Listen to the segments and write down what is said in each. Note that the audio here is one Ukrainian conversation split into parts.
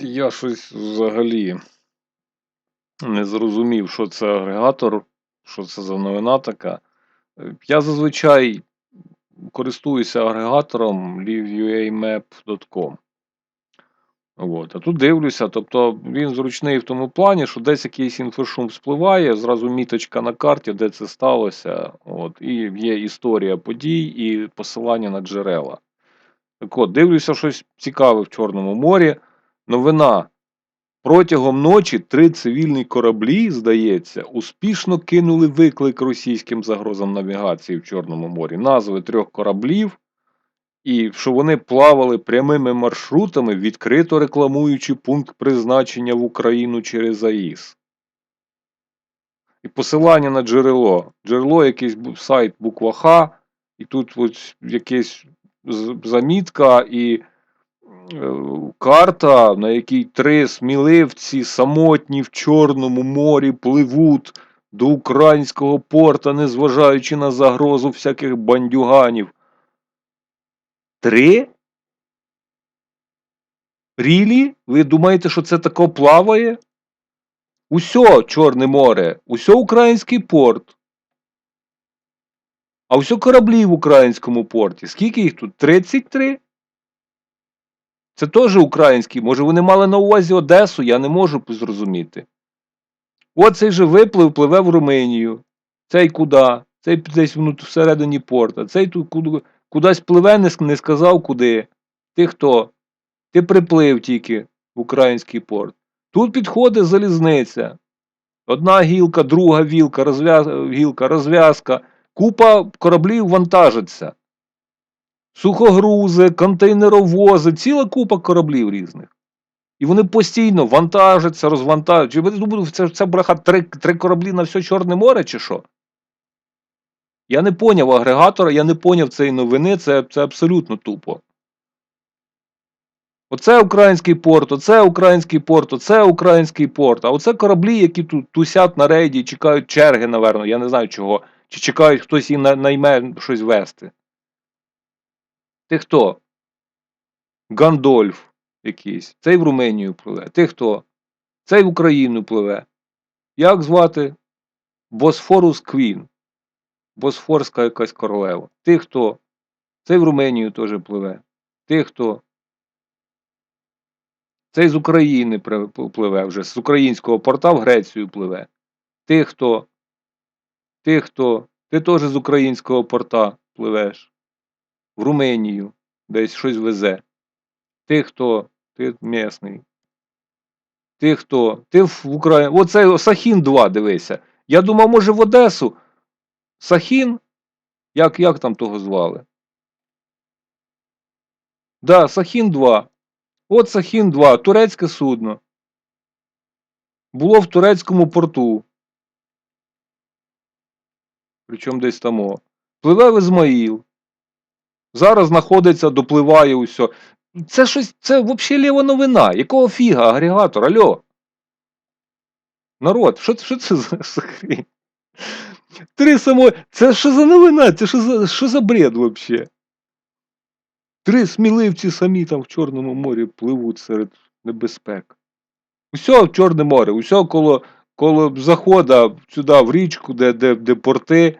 Я щось взагалі не зрозумів, що це агрегатор, що це за новина така. Я зазвичай користуюся агрегатором liveUAMap.com. От. А тут дивлюся, тобто він зручний в тому плані, що десь якийсь інфошум спливає, зразу міточка на карті, де це сталося. От, і є історія подій і посилання на джерела. Так от, дивлюся щось цікаве в Чорному морі. Новина. Протягом ночі три цивільні кораблі, здається, успішно кинули виклик російським загрозам навігації в Чорному морі. Назви трьох кораблів, і що вони плавали прямими маршрутами, відкрито рекламуючи пункт призначення в Україну через АІС. І посилання на джерело. Джерело якийсь сайт буква Х, і тут ось якась замітка і карта, на якій три сміливці самотні в Чорному морі пливуть до українського порта, незважаючи на загрозу всяких бандюганів. Три? Рілі? Ви думаєте, що це тако плаває? Усьо Чорне море, усьо український порт. А усьо кораблі в українському порті. Скільки їх тут? 33? Це теж українські. Може вони мали на увазі Одесу, я не можу зрозуміти. От цей же виплив пливе в Румунію. Цей куди? Цей десь всередині порта. Цей тут куди, кудись пливе, не, сказав куди. Ти хто? Ти приплив тільки в український порт. Тут підходить залізниця. Одна гілка, друга вілка, розв'яз... гілка, розв'язка. Купа кораблів вантажиться. Сухогрузи, контейнеровози, ціла купа кораблів різних. І вони постійно вантажаться, розвантажують. Чи ви це, це браха три, три кораблі на все Чорне море, чи що? Я не поняв агрегатора, я не поняв цієї новини, це, це абсолютно тупо. Оце український порт, оце український порт, оце український порт. А оце кораблі, які тут тусять на рейді, і чекають черги, напевно, я не знаю чого. Чи чекають хтось їм на- найме щось вести. Ти хто? Гандольф якийсь. Цей в Руменію пливе. Ти хто? Цей в Україну пливе. Як звати? Босфорус Квін. Босфорська якась королева. Ти хто? Цей в Руменію теж пливе. Ти хто? Цей з України пливе вже, з українського порта в Грецію пливе. Ти хто? Ти хто? Ти теж з українського порта пливеш. В Руменію десь щось везе. Ти хто? Ти місний. Ти хто? Ти в Україні. Оце Сахін 2, дивися. Я думав, може, в Одесу. Сахін? Як, як там того звали? Да, Сахін 2. От Сахін 2, турецьке судно. Було в турецькому порту. Причому десь там. Пливе в Ізмаїл. Зараз знаходиться, допливає усе. Це щось, це взагалі ліва новина. Якого фіга, агрегатор, альо? Народ, що, що це за? Три само. Це що за новина? Це що за, що за бред взагалі? Три сміливці самі там в Чорному морі пливуть серед небезпек. Усьо в Чорне море, усьо коло, коло захода сюди в річку, де, де, де порти,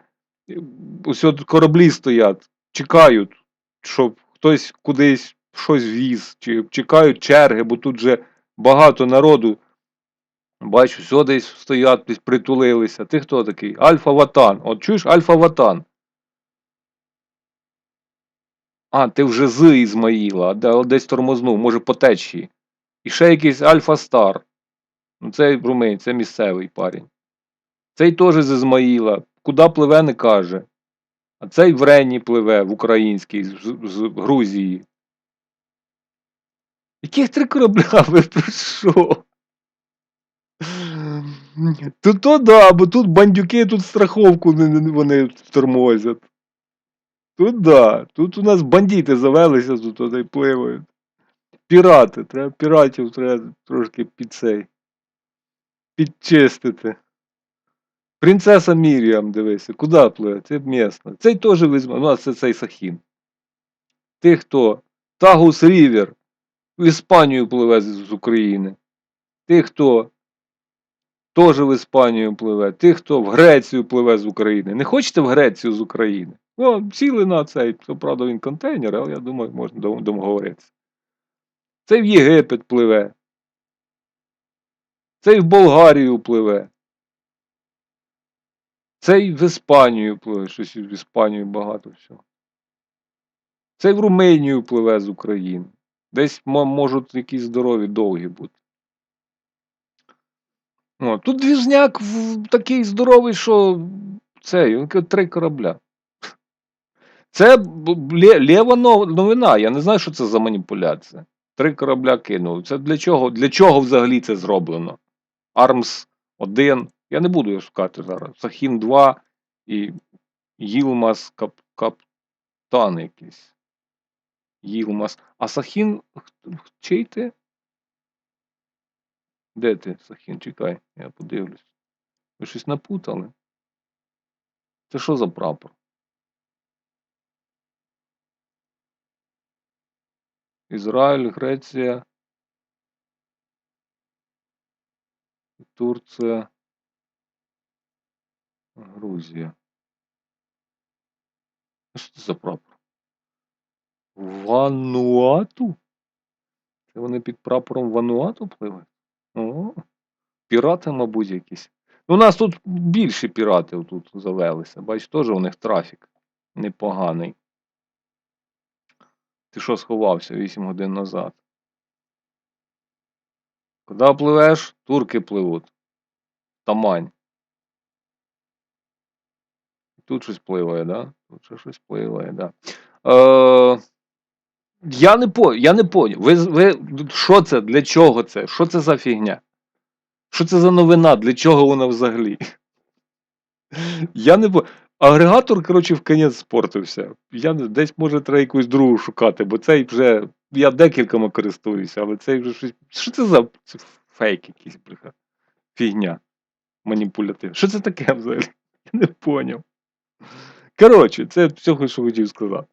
усьо кораблі стоять, чекають, щоб хтось кудись щось віз, чи чекають черги, бо тут же багато народу. Бачу, все десь стоять, притулилися. Ти хто такий? Альфа Ватан. От чуєш Альфа Ватан? А, ти вже з Ізмаїла, десь тормознув, може по течії. І ще якийсь Альфа Стар. Ну, цей румей, це місцевий парень. Цей теж з Ізмаїла. Куди пливе, не каже. А цей в Рені пливе, в український, з, з Грузії. Яких три корабля? Ви про що? Тут то да, бо тут бандюки, тут страховку вони тормозять. Тут да. Тут у нас бандити завелися, тут туди пливають. Пірати, треба піратів треба трошки під цей. Підчистити. Принцеса Міріам, дивися, куди пливе? Це місна. Цей теж візьме. У нас це цей Сахін. Ти хто? Тагус Рівер. в Іспанію пливе з, України. Тих, хто теж в Іспанію пливе, тих, хто в Грецію пливе з України. Не хочете в Грецію з України? Ну, сіли на цей, то правда він контейнер, але я думаю, можна дом- домовитися. Цей в Єгипет пливе. Цей в Болгарію пливе. Цей в Іспанію пливе, щось в Іспанію багато всього. Цей в Румунію пливе з України. Десь можуть якісь здорові довгі бути. О, тут двіжняк такий здоровий, що каже, три корабля. Це лєва новина. Я не знаю, що це за маніпуляція. Три корабля кинув. Це для чого? Для чого взагалі це зроблено? Армс 1. Я не буду його шукати зараз. Сахін 2 і Їлмас кап, Каптан якийсь. Їлмас. А Сахін. Чий ти? Де ти, Сахін? Чекай, я подивлюсь. Ви щось напутали? Це що за прапор? Ізраїль, Греція, Турція, Грузія. Що це за прапор? Вануату? Це вони під прапором Вануату пливуть? О, пірати, мабуть, якісь. У нас тут більше піратів тут завелися. Бач, теж у них трафік непоганий. Ти що сховався 8 годин назад? Куди пливеш? Турки пливуть. Тамань. Тут щось пливає, да? Тут ще щось пливає, да. Е, я не по, я не поняв. Ви, ви, що це? Для чого це? Що це за фігня? Що це за новина? Для чого вона взагалі? Я не по. Агрегатор, коротше, в конець спортився. Я десь може треба якусь другу шукати, бо цей вже. Я декількома користуюся, але цей вже щось. Що це за це фейк якийсь, бляха? Фігня. Маніпулятив. Що це таке взагалі? Я не поняв. Коротше, це все, що хотів сказати.